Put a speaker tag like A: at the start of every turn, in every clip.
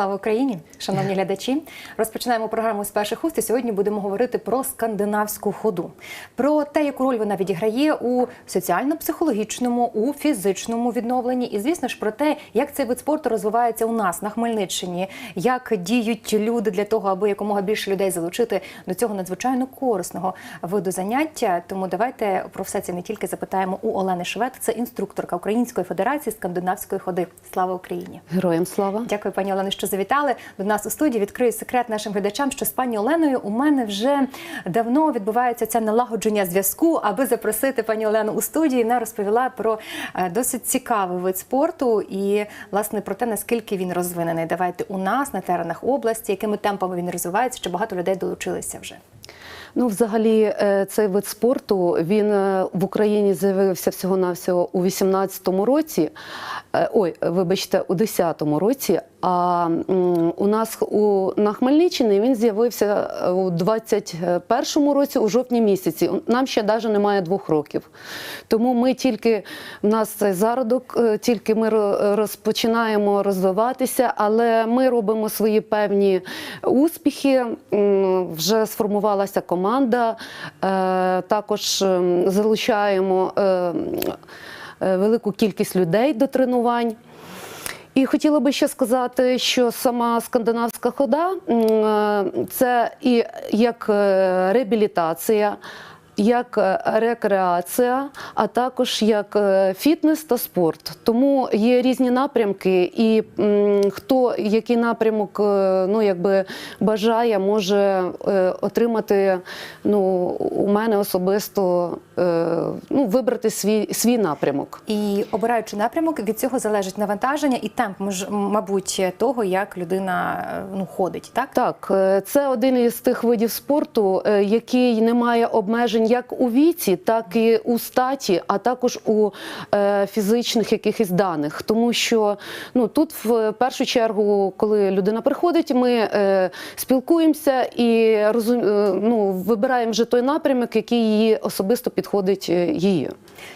A: Слава Україні, шановні глядачі. Розпочинаємо програму з перших уст. і Сьогодні будемо говорити про скандинавську ходу, про те, яку роль вона відіграє у соціально-психологічному, у фізичному відновленні, і звісно ж про те, як цей вид спорту розвивається у нас на Хмельниччині, як діють люди для того, аби якомога більше людей залучити до цього надзвичайно корисного виду заняття. Тому давайте про все це не тільки запитаємо у Олени Швед, це інструкторка Української федерації скандинавської ходи. Слава Україні!
B: Героям слава.
A: Дякую, пані Олено, що завітали до нас у студії. Відкрию секрет нашим глядачам, що з пані Оленою у мене вже давно відбувається це налагодження зв'язку, аби запросити пані Олену у студію. Вона розповіла про е, досить цікавий вид спорту і власне про те, наскільки він розвинений. Давайте у нас на теренах області, якими темпами він розвивається, що багато людей долучилися вже.
B: Ну, взагалі, е, цей вид спорту він е, в Україні з'явився всього навсього у 18-му році. Ой, вибачте, у 10-му році. А у нас у на Хмельниччині він з'явився е, у 21-му році, у жовтні місяці. Нам ще навіть немає двох років. Тому ми тільки в нас цей зародок, е, тільки ми ро- розпочинаємо розвиватися, але ми робимо свої певні успіхи. Вже сформувалася команда. Е, Також залучаємо велику кількість людей до тренувань. І хотіла би ще сказати, що сама скандинавська хода е, це і як е, реабілітація, як е, рекреація, а також як е, фітнес та спорт. Тому є різні напрямки, і хто який напрямок е, ну, якби бажає, може отримати ну, у мене особисто ну, вибрати свій, свій напрямок.
A: І обираючи напрямок, від цього залежить навантаження і темп, мабуть, того, як людина ну ходить, так?
B: Так, це один із тих видів спорту, який не має обмежень як у віці, так і у статі, а також у е, фізичних якихось даних. Тому що ну тут в першу чергу, коли людина приходить, ми е, спілкуємося і розум, е, ну, вибираємо вже той напрямок, який її особисто підходить е, її.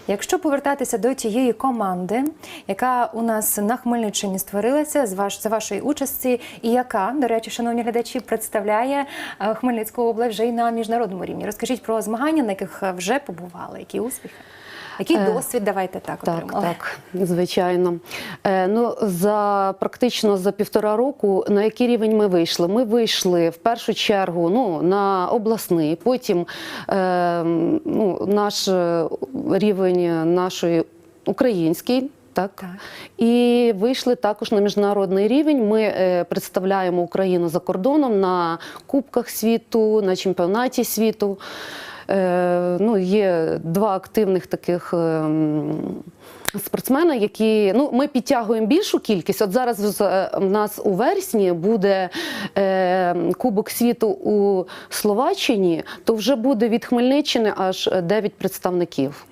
A: Якщо повертатися до тієї команди, яка у нас на Хмельниччині створилася з ваш за вашої участі, і яка, до речі, шановні глядачі, представляє е, Хмельницьку область вже й на міжнародному рівні. Розкажіть про змагання, на яких е, вже побували, які успіхи, який
B: Е,
A: досвід давайте так
B: Так,
A: отримали.
B: так, звичайно. Е, ну, за практично за півтора року на який рівень ми вийшли? Ми вийшли в першу чергу ну, на обласний, потім е, ну, наш рівень нашої український. Так.
A: Так.
B: і вийшли також на міжнародний рівень. Ми е, представляємо Україну за кордоном на Кубках світу, на чемпіонаті світу. Е, ну, є два активних таких. спортсмена, Спортсмени, які ну ми підтягуємо більшу кількість. От зараз е, в нас у вересні буде е, Кубок світу у Словаччині, то вже буде від Хмельниччини аж 9 представників.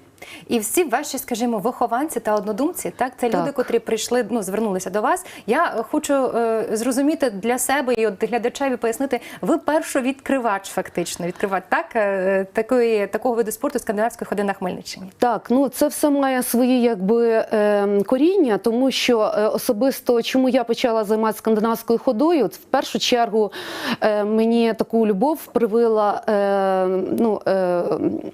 A: І всі ваші, скажімо, вихованці та однодумці, так це люди, котрі прийшли, ну звернулися до вас. Я хочу е, зрозуміти для себе і от глядачеві пояснити. Ви першовідкривач, фактично, відкривач так е, такої такого виду спорту скандинавської ходи на Хмельниччині.
B: Так, ну це все має свої якби е, коріння, тому що е, особисто чому я почала займатися скандинавською ходою, в першу чергу е, мені таку любов привила е, ну, е,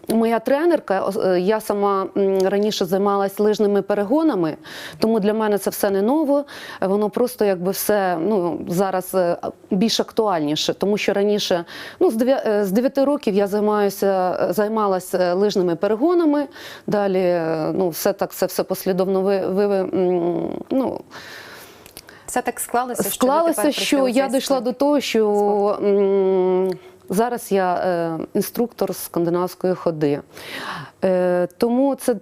B: моя тренерка. Е, Я сама м, раніше займалась лижними перегонами, тому для мене це все не ново. Е, Воно просто якби все ну, зараз е, більш актуальніше, тому що раніше, ну, з 9, років я займаюся, е, займалася лижними перегонами. Далі е, ну, все так це все послідовно ви, ви, ну,
A: Все так склалося, що
B: склалося,
A: тепер
B: що я дійшла до того, що зараз я е, інструктор скандинавської ходи. Е, тому це.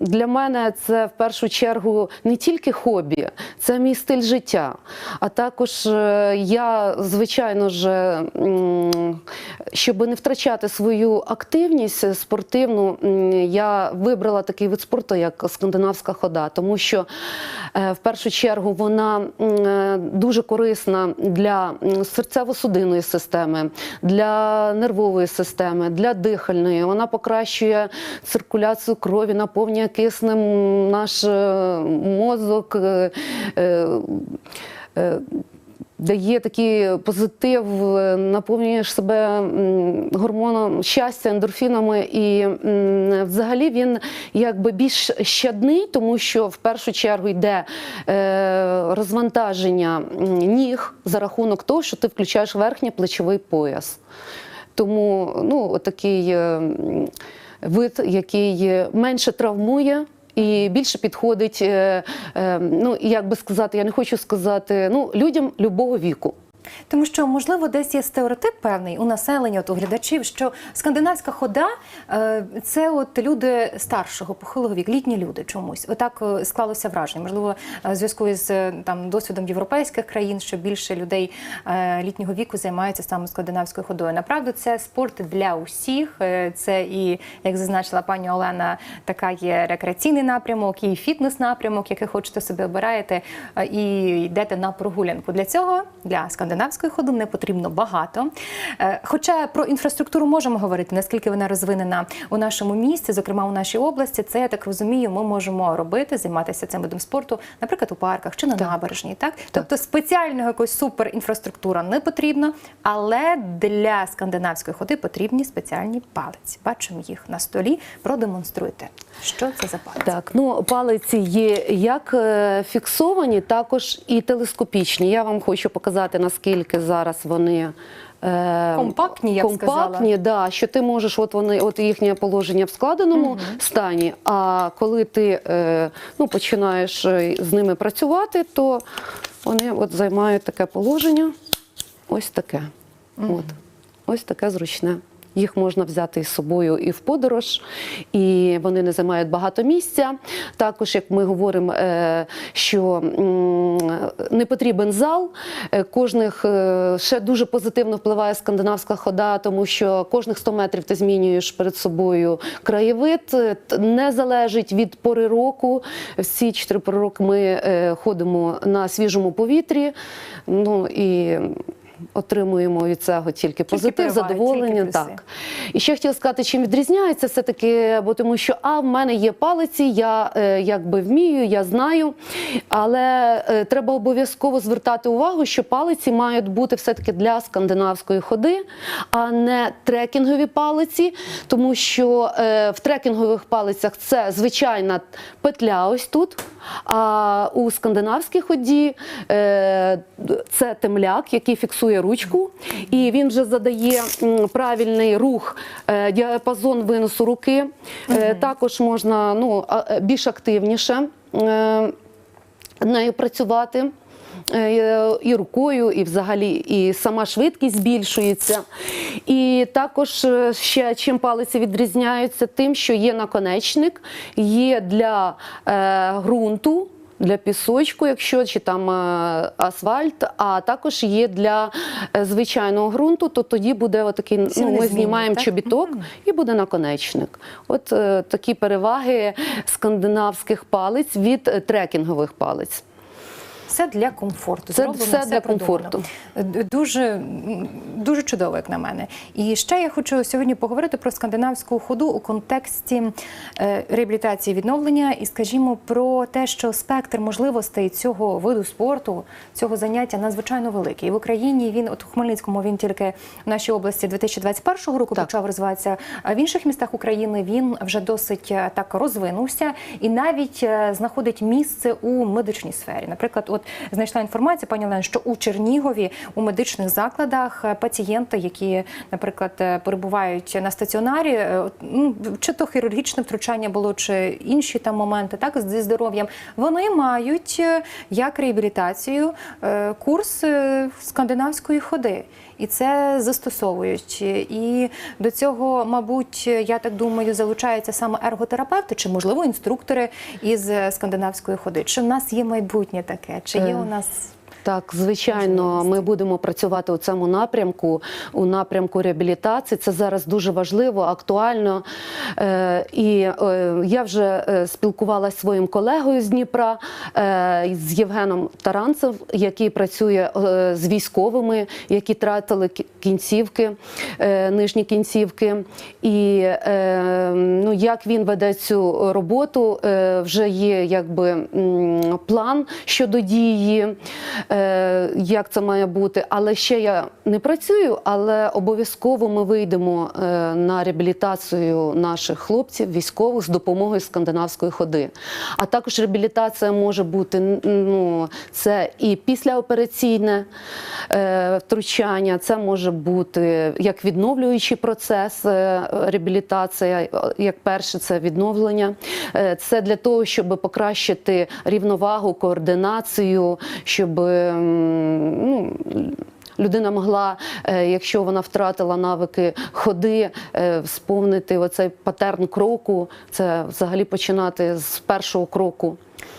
B: Для мене це в першу чергу не тільки хобі, це мій стиль життя. А також е, я, звичайно ж, щоб не втрачати свою активність спортивну, я вибрала такий вид спорту, як скандинавська хода, тому що е, в першу чергу вона е, дуже корисна для серцево-судинної системи, для нервової системи, для дихальної. Вона покращує циркуляцію крові, наповнює киснем наш е, мозок. е, е, дає такий позитив, наповнюєш себе гормоном щастя, ендорфінами, і взагалі він якби більш щадний, тому що в першу чергу йде розвантаження ніг за рахунок того, що ти включаєш верхній плечовий пояс. Тому ну, такий вид, який менше травмує. І більше підходить, е, е, ну як би сказати, я не хочу сказати, ну людям любого віку.
A: Тому що, можливо, десь є стереотип певний у населення, от у глядачів, що скандинавська хода е, це от люди старшого, похилого віку, літні люди чомусь. Отак е, склалося враження. Можливо, е, в зв'язку з е, там досвідом європейських країн, що більше людей е, літнього віку займаються саме скандинавською ходою. Направду, це спорт для усіх. Е, Це і, як зазначила пані Олена, така є рекреаційний напрямок, і фітнес-напрямок, який хочете собі обираєте, е, і йдете на прогулянку. Для цього для скандинавської ходи не потрібно багато. Е, Хоча про інфраструктуру можемо говорити, наскільки вона розвинена у нашому місті, зокрема у нашій області, це я так розумію, ми можемо робити, займатися цим видом спорту, наприклад, у парках чи на набережній. Так, тобто спеціального якоїсь суперінфраструктура не потрібна, але для скандинавської ходи потрібні спеціальні палиці. Бачимо їх на столі. Продемонструйте, що це за палиці.
B: Так, ну палиці є як е, фіксовані, також і телескопічні. Я вам хочу показати, наскільки зараз вони. е,
A: Компактні, я б
B: компактні, да, що ти можеш, от вони, от їхнє положення в складеному стані. А коли ти е, ну, починаєш е, з ними працювати, то вони от займають таке положення. Ось таке. От. Ось таке зручне. Їх можна взяти із собою і в подорож, і вони не займають багато місця. Також, як ми говоримо, е, що не потрібен зал, е, кожних е, ще дуже позитивно впливає скандинавська хода, тому що кожних 100 метрів ти змінюєш перед собою краєвид. Не залежить від пори року. Всі чотири пори року ми ходимо на свіжому повітрі. Ну і отримуємо від цього тільки позитив,
A: переваги,
B: задоволення.
A: тільки
B: так. І ще хотіла сказати, чим відрізняється все-таки, бо тому що а в мене є палиці, я е, якби вмію, я знаю. Але е, треба обов'язково звертати увагу, що палиці мають бути все-таки для скандинавської ходи, а не трекінгові палиці, тому що е, в трекінгових палицях це звичайна петля ось тут. А у скандинавській ході е, це темляк, який фіксує ручку, і він вже задає правильний рух, е, діапазон виносу руки. Е, Також можна ну, більш активніше нею працювати. Е, І рукою, і взагалі і сама швидкість збільшується. І також е, ще чим палиці відрізняються, тим, що є наконечник, є для е, ґрунту. Для пісочку, якщо чи там е, асфальт, а також є для е, звичайного ґрунту, то тоді буде отакий, ну, ми
A: змінний,
B: знімаємо
A: так?
B: чобіток і буде наконечник. От е, такі переваги скандинавських палиць від е, трекінгових палиць.
A: Все для комфорту.
B: Це
A: Зроблено,
B: все для
A: продумано.
B: комфорту.
A: Дуже, м, дуже чудово, як на мене. І ще я хочу сьогодні поговорити про скандинавську ходу у контексті е, реабілітації відновлення і, скажімо, про те, що спектр можливостей цього виду спорту, цього заняття надзвичайно великий. І в Україні він, от у Хмельницькому, він тільки в нашій області 2021 року
B: Так.
A: почав розвиватися. А в інших містах України він вже досить е, так розвинувся і навіть е, знаходить місце у медичній сфері. Наприклад, от знайшла інформацію, пані Олен, що у Чернігові у медичних закладах е, пацієнти, які, наприклад, е, перебувають на стаціонарі, е, ну чи то хірургічне втручання було, чи інші там моменти, так зі здоров'ям, вони мають як реабілітацію курс скандинавської ходи. І це застосовують. І до цього, мабуть, я так думаю, залучаються саме ерготерапевти чи, можливо, інструктори із скандинавської ходи. Чи в нас є майбутнє таке? Чи є
B: Е,
A: у нас
B: Так, звичайно, ми будемо працювати у цьому напрямку, у напрямку реабілітації. Це зараз дуже важливо, актуально. Е, і е, я вже е, спілкувалася зі своїм колегою з Дніпра, з Євгеном Таранцев, який працює з військовими, які тратили кінцівки, нижні кінцівки. І ну, як він веде цю роботу, вже є якби план щодо дії. Е, як це має бути. Але ще я не працюю, але обов'язково ми вийдемо е, на реабілітацію наших хлопців, військових з допомогою скандинавської ходи. А також реабілітація може бути ну, це і післяопераційне е, втручання, це може бути як відновлюючий процес реабілітація, як перше, це відновлення. Це для того, щоб покращити рівновагу, координацію, щоб ну, людина могла, е, якщо вона втратила навики ходи, е, сповнити оцей патерн кроку. Це взагалі починати з першого кроку.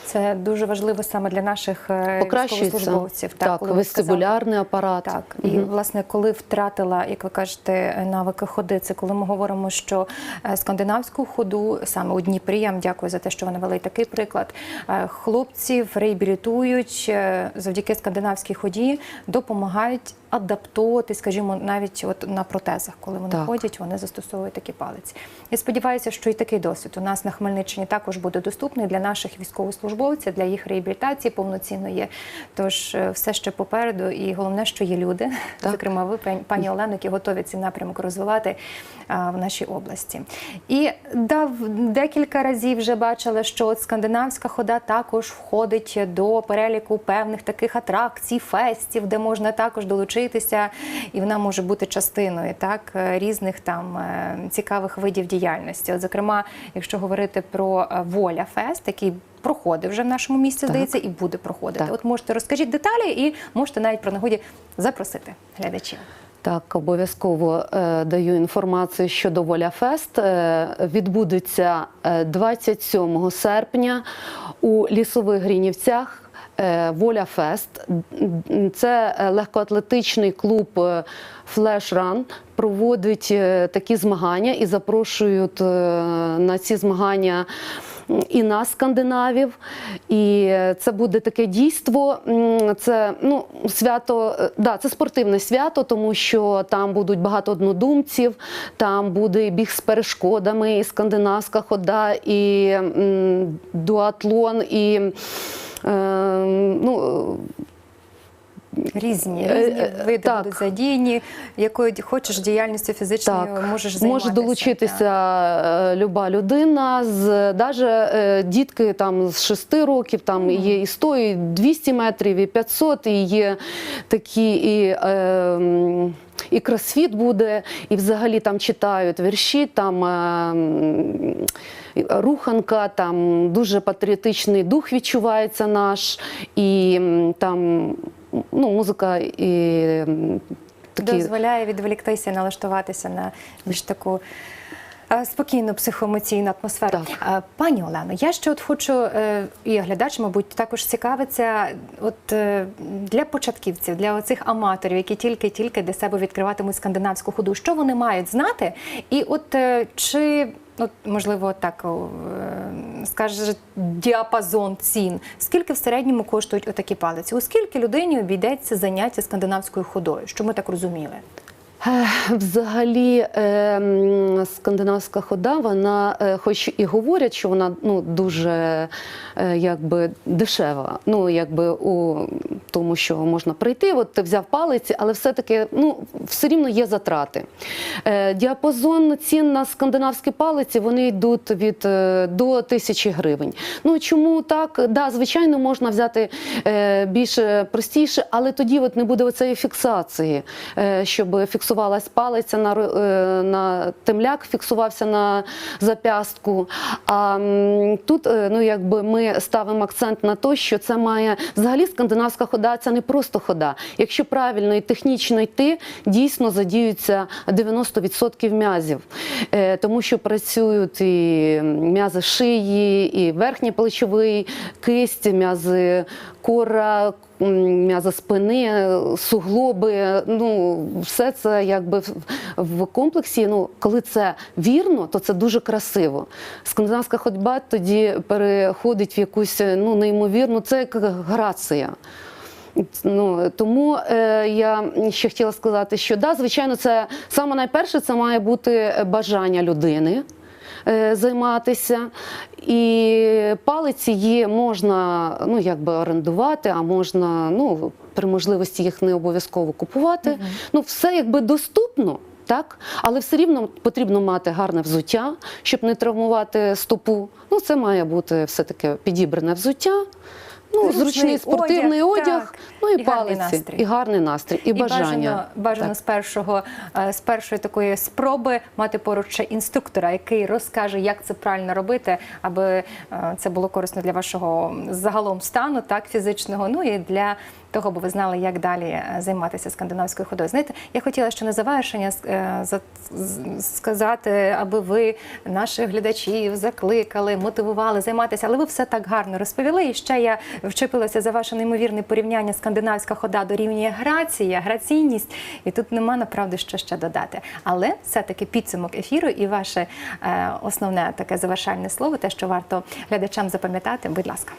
A: Це дуже важливо саме для наших е, військовослужбовців.
B: так,
A: сказали.
B: вестибулярний апарат.
A: Так, і власне, коли втратила, як ви кажете, навики ходи, це коли ми говоримо, що е, скандинавську ходу саме у Дніпрі, я вам дякую за те, що ви навели такий приклад. е, Хлопців реабілітують завдяки скандинавській ході, допомагають адаптовувати, скажімо, навіть от на протезах, коли вони
B: Так.
A: ходять, вони застосовують такі палиці. Я сподіваюся, що і такий досвід у нас на Хмельниччині також буде доступний для наших військовослужбовців, для їх реабілітації повноцінної. Тож е, все ще попереду, і головне, що є люди,
B: Так.
A: зокрема ви, пані- пані Олено, які готові цей напрямок розвивати а, в нашій області. І дав декілька разів вже бачила, що от скандинавська хода також входить до переліку певних таких атракцій, фестів, де можна також долучитися, і вона може бути частиною так е, різних там е, цікавих видів діяльності. От, зокрема, якщо говорити про е, Воля Фест, який проходив вже в нашому місті,
B: Так.
A: здається, і буде проходити.
B: Так.
A: От можете розкажіть деталі і можете навіть про нагоді запросити глядачів.
B: Так, обов'язково е, даю інформацію щодо Воля Фест. Е, відбудеться е, 27 серпня у лісових Грінівцях. Е, Воля Фест. Це е, легкоатлетичний клуб е, Flash Run. Проводить такі змагання і запрошують на ці змагання і нас, скандинавів. І це буде таке дійство. Це ну, свято, да, це спортивне свято, тому що там будуть багато однодумців, там буде біг з перешкодами, і скандинавська хода, і дуатлон, і. Е, ну,
A: Різні,
B: Е,
A: різні
B: е,
A: види
B: так.
A: будуть задіяни, якою хочеш діяльністю фізичною
B: Так,
A: можеш займатися.
B: може долучитися
A: так.
B: люба людина, з даже дітки там з 6 років, там є і 100, і 200 метрів, і 500, і є такі і. Е, і кросфіт буде, і взагалі там читають вірші, там е, руханка, там дуже патріотичний дух відчувається наш, і там ну, музика і такі
A: дозволяє відволіктися, налаштуватися на більш таку. Е, Спокійну психоемоційну атмосферу.
B: Так.
A: Е, Пані Олено, я ще от хочу, е, і глядач, мабуть, також цікавиться от для початківців, для оцих аматорів, які тільки-тільки для себе відкриватимуть скандинавську ходу. Що вони мають знати? І от чи От, можливо, так скаже діапазон цін. Скільки в середньому коштують отакі палиці? У скільки людині обійдеться заняття скандинавською ходою? Що ми так розуміли?
B: Е, Взагалі, е, скандинавська хода, вона, е, хоч і говорять, що вона ну, дуже е, якби, дешева, ну, якби у тому, що можна прийти, от ти взяв палиці, але все-таки ну, все рівно є затрати. Діапазон цін на скандинавські палиці вони йдуть від до тисячі гривень. Ну чому так? Да, звичайно, можна взяти більш простіше, але тоді от не буде оцеї фіксації, щоб фіксувалась палиця на, е, на темляк, фіксувався на зап'ястку. А тут е, ну, якби ми ставимо акцент на те, що це має взагалі скандинавська хода це не просто хода. Якщо правильно і технічно йти, дійсно задіються 90% м'язів, Е, тому що працюють і м'язи шиї, і верхній плечовий кисть, м'язи кора, м, м'язи спини, суглоби. Ну, все це якби в комплексі. Ну, коли це вірно, то це дуже красиво. Скандинавська ходьба тоді переходить в якусь ну, неймовірну, це як грація. Ну, тому е, я ще хотіла сказати, що да, звичайно, це саме найперше це має бути бажання людини. Е, займатися. І палиці є, можна ну, якби орендувати, а можна ну, при можливості їх не обов'язково купувати. Ну, все якби доступно. Так, але все рівно потрібно мати гарне взуття, щоб не травмувати стопу. Ну, це має бути все таки підібране взуття. Ну,
A: Зручний
B: зручний спортивний
A: одяг,
B: одяг,
A: так.
B: ну і,
A: І гарний
B: палиці,
A: настрій.
B: і гарний настрій, і, бажання.
A: бажано, бажано з першого е, з першої такої спроби мати поруч ще інструктора, який розкаже, як це правильно робити, аби е, це було корисно для вашого загалом стану, так фізичного. Ну і для того, аби ви знали, як далі е, займатися скандинавською ходою. Знаєте, я хотіла ще на завершення е, сказати, аби ви наших глядачів закликали, мотивували займатися, але ви все так гарно розповіли. І ще я вчепилася за ваше неймовірне порівняння скандинавська хода дорівнює грація, граційність. І тут нема направду що ще додати. Але все-таки підсумок ефіру і ваше е, основне таке завершальне слово, те, що варто глядачам запам'ятати, будь ласка.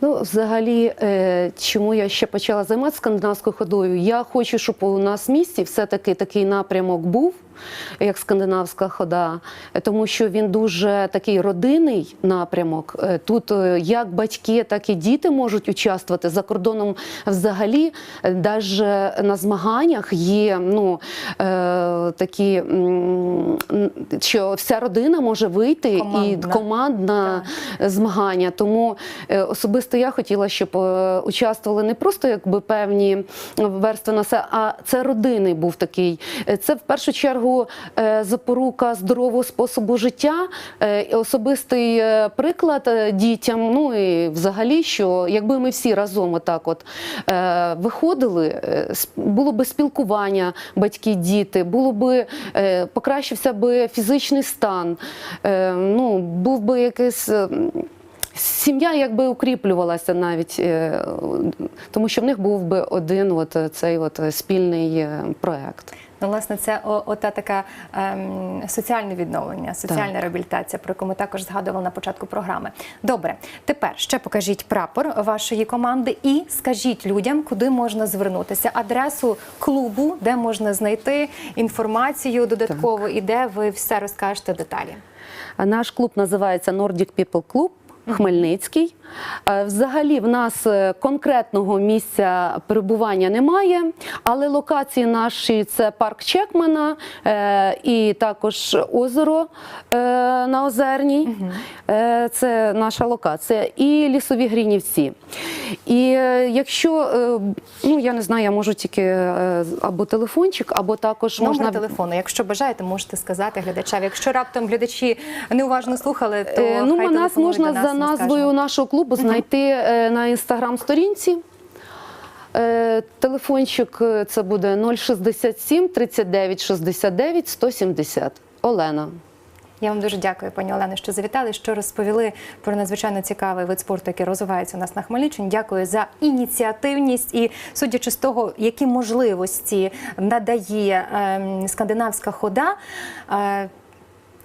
B: Ну, взагалі, е, чому я ще почала займатися скандинавською ходою? Я хочу, щоб у нас в місті все-таки такий напрямок був, як скандинавська хода, е, тому що він дуже такий родинний напрямок. Е, Тут е, як батьки, так і діти можуть участвувати. За кордоном взагалі, навіть на змаганнях є ну, е, такі, що вся родина може вийти
A: Командна.
B: і командна змагання. Тому е, особисто я хотіла, щоб е, участвували не просто якби певні верстви населення, а це родинний був такий. Е, Це в першу чергу е, запорука здорового способу життя, е, особистий е, приклад дітям. Ну і взагалі, що якби ми всі разом отак от виходили, було би спілкування батьки, діти, було би покращився би фізичний стан, ну був би якийсь. Сім'я якби укріплювалася навіть, тому що в них був би один от цей от спільний проект.
A: Ну, власне, це о- ота така ем, соціальне відновлення, соціальна реабілітація, про яку ми також згадували на початку програми. Добре, тепер ще покажіть прапор вашої команди і скажіть людям, куди можна звернутися, адресу клубу, де можна знайти інформацію додатково і де ви все розкажете деталі.
B: Наш клуб називається Nordic People Club. Хмельницький. Е, Взагалі, в нас е, конкретного місця перебування немає, але локації наші це парк Чекмана е, і також озеро на Озерній. Це наша локація, і лісові Гринівці. І якщо, ну я не знаю, я можу тільки або телефончик, або також
A: Номер
B: можна
A: телефону. Якщо бажаєте, можете сказати глядачам. Якщо раптом глядачі неуважно слухали, то
B: ну,
A: хай
B: нас можна
A: нас,
B: за назвою нашого клубу знайти е, на інстаграм-сторінці. Е, Телефончик е, це буде 067 39 69 170. Олена.
A: Я вам дуже дякую, пані Олено, що завітали, що розповіли про надзвичайно цікавий вид спорту, який розвивається у нас на Хмельниччині. Дякую за ініціативність і судячи з того, які можливості надає ем, скандинавська хода.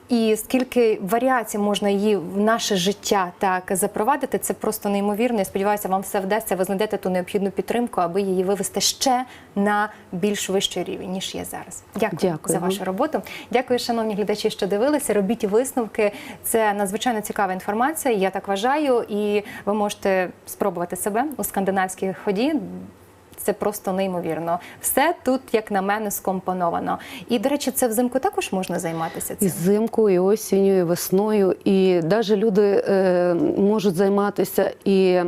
A: І скільки варіацій можна її в наше життя так запровадити, це просто неймовірно. Я сподіваюся, вам все вдасться. Ви знайдете ту необхідну підтримку, аби її вивести ще на більш вищий рівень, ніж є зараз. Дякую,
B: Дякую
A: за вашу роботу. Дякую, шановні глядачі, що дивилися. Робіть висновки. Це надзвичайно цікава інформація. Я так вважаю, і ви можете спробувати себе у скандинавській ході. Це просто неймовірно. Все тут, як на мене, скомпоновано. І, до речі, це взимку також можна займатися
B: І взимку, і осінню, і весною. І навіть люди е, можуть займатися і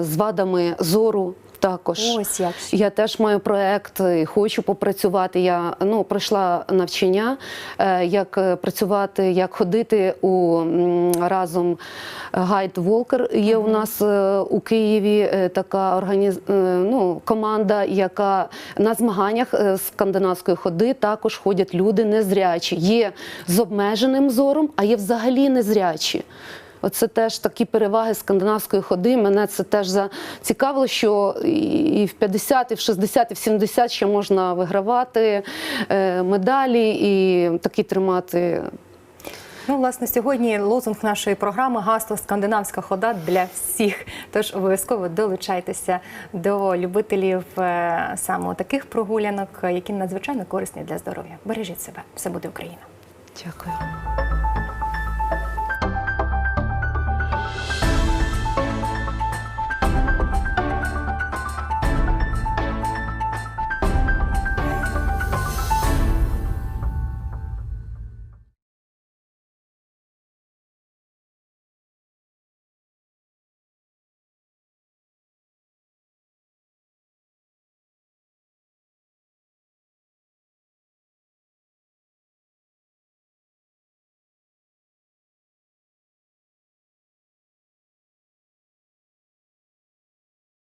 B: з вадами зору. Також
A: Ось як.
B: я теж маю проект, і хочу попрацювати. Я ну пройшла навчання, е, як е, працювати, як ходити у разом Гайд Волкер. Є у нас е, у Києві така організ... ну, команда, яка на змаганнях скандинавської ходи також ходять люди незрячі. Є з обмеженим зором, а є взагалі незрячі. Оце теж такі переваги скандинавської ходи. Мене це теж зацікавило, що і в 50, і в 60, і в 70 ще можна вигравати е, медалі і такі тримати.
A: Ну, власне, сьогодні лозунг нашої програми гасло скандинавська хода для всіх. Тож обов'язково долучайтеся до любителів е, саме таких прогулянок, які надзвичайно корисні для здоров'я. Бережіть себе, все буде Україна.
B: Дякую.